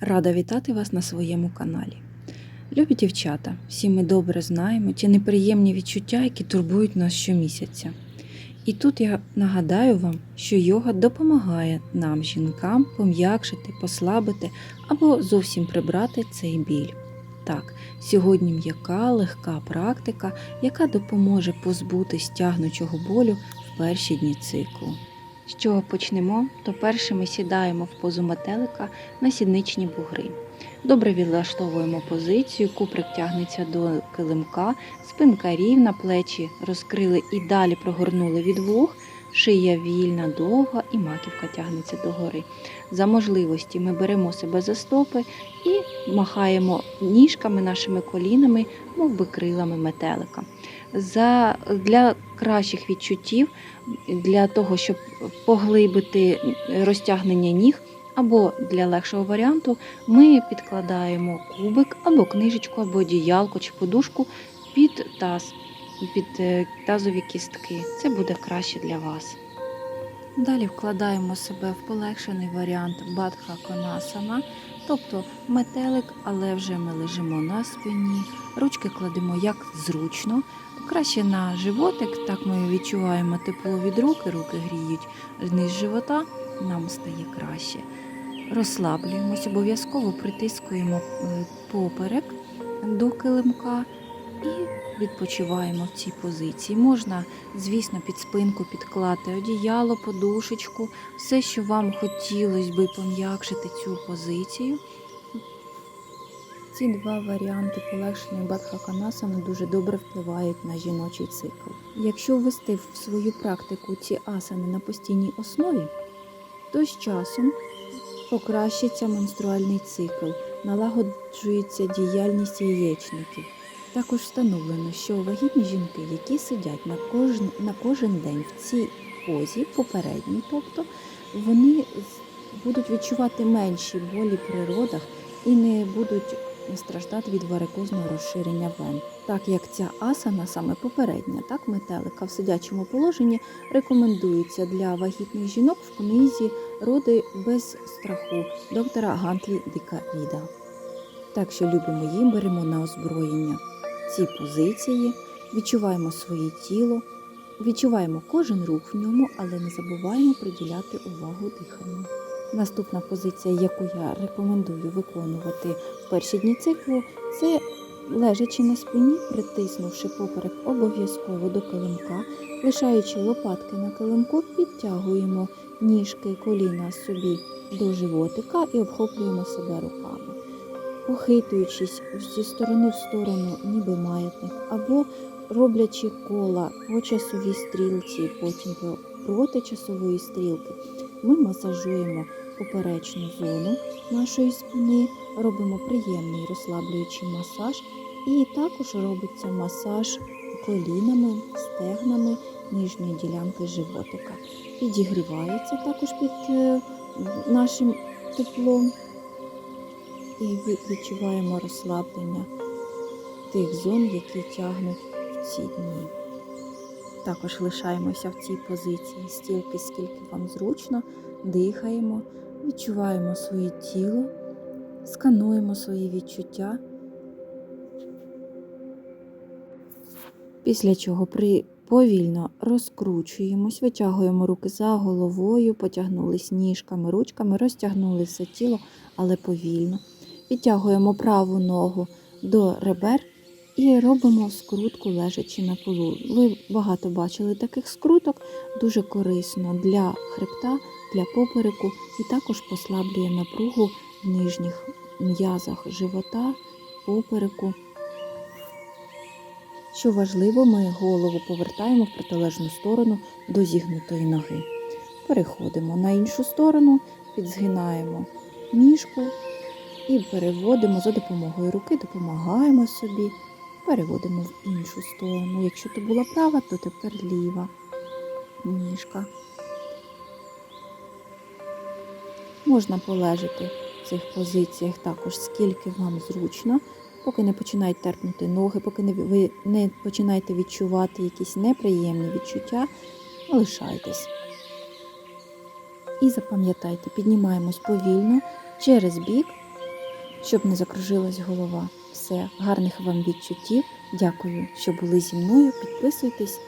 Рада вітати вас на своєму каналі. Любі дівчата, всі ми добре знаємо ті неприємні відчуття, які турбують нас щомісяця. І тут я нагадаю вам, що йога допомагає нам, жінкам, пом'якшити, послабити або зовсім прибрати цей біль. Так, сьогодні м'яка, легка практика, яка допоможе позбутись тягнучого болю в перші дні циклу. З чого почнемо, то перше ми сідаємо в позу метелика на сідничні бугри. Добре відлаштовуємо позицію, куприк тягнеться до килимка, спинка рівна, плечі розкрили і далі прогорнули від вух, шия вільна, довга і маківка тягнеться догори. За можливості ми беремо себе за стопи і махаємо ніжками, нашими колінами, мов би крилами метелика. За, для кращих відчуттів, для того, щоб поглибити розтягнення ніг, або для легшого варіанту, ми підкладаємо кубик або книжечку, або одіялко чи подушку під таз, під е, тазові кістки. Це буде краще для вас. Далі вкладаємо себе в полегшений варіант Бадха Конасана, тобто метелик, але вже ми лежимо на спині, ручки кладемо як зручно, краще на животик, так ми відчуваємо тепло від рук, руки гріють низ живота, нам стає краще. Розслаблюємось, обов'язково притискуємо е, поперек до килимка і відпочиваємо в цій позиції. Можна, звісно, під спинку підклати одіяло, подушечку, все, що вам хотілося би пом'якшити цю позицію. Ці два варіанти полегшеної бадхаканасани дуже добре впливають на жіночий цикл. Якщо ввести в свою практику ці асани на постійній основі, то з часом покращиться менструальний цикл, налагоджується діяльність яєчників. Також встановлено, що вагітні жінки, які сидять на кожен, на кожен день в цій позі, попередній, тобто, вони будуть відчувати менші болі при родах і не будуть страждати від варикозного розширення вен. Так як ця асана, саме попередня, так метелика в сидячому положенні рекомендується для вагітних жінок в книзі Роди без страху доктора Гантлі Дикавіда. Так що любимо їм, беремо на озброєння ці позиції, відчуваємо своє тіло, відчуваємо кожен рух в ньому, але не забуваємо приділяти увагу диханню. Наступна позиція, яку я рекомендую виконувати в перші дні циклу, це лежачи на спині, притиснувши поперек обов'язково до килимка, лишаючи лопатки на килимку, підтягуємо ніжки, коліна собі до животика і обхоплюємо себе руками. Похитуючись зі сторони в сторону, ніби маятник, або роблячи кола по часовій стрілці, потім проти часової стрілки, ми масажуємо поперечну зону нашої спини, робимо приємний розслаблюючий масаж, і також робиться масаж колінами, стегнами нижньої ділянки животика. Підігрівається також під е, нашим теплом. І відчуваємо розслаблення тих зон, які тягнуть в ці дні. Також лишаємося в цій позиції стільки, скільки вам зручно, дихаємо, відчуваємо своє тіло, скануємо свої відчуття. Після чого при повільно розкручуємось, витягуємо руки за головою, потягнулись ніжками, ручками, розтягнули все тіло, але повільно. Підтягуємо праву ногу до ребер і робимо скрутку лежачи на полу. Ви багато бачили таких скруток, дуже корисно для хребта, для попереку і також послаблює напругу в нижніх м'язах живота, попереку. Що важливо, ми голову повертаємо в протилежну сторону до зігнутої ноги. Переходимо на іншу сторону, підзгинаємо ніжку і переводимо за допомогою руки, допомагаємо собі, переводимо в іншу сторону. Якщо то була права, то тепер ліва ніжка. Можна полежати в цих позиціях також, скільки вам зручно, поки не починають терпнути ноги, поки не, ви не починаєте відчувати якісь неприємні відчуття, лишайтесь. І запам'ятайте, піднімаємось повільно через бік щоб не закружилась голова. Все, гарних вам відчуттів. Дякую, що були зі мною. Підписуйтесь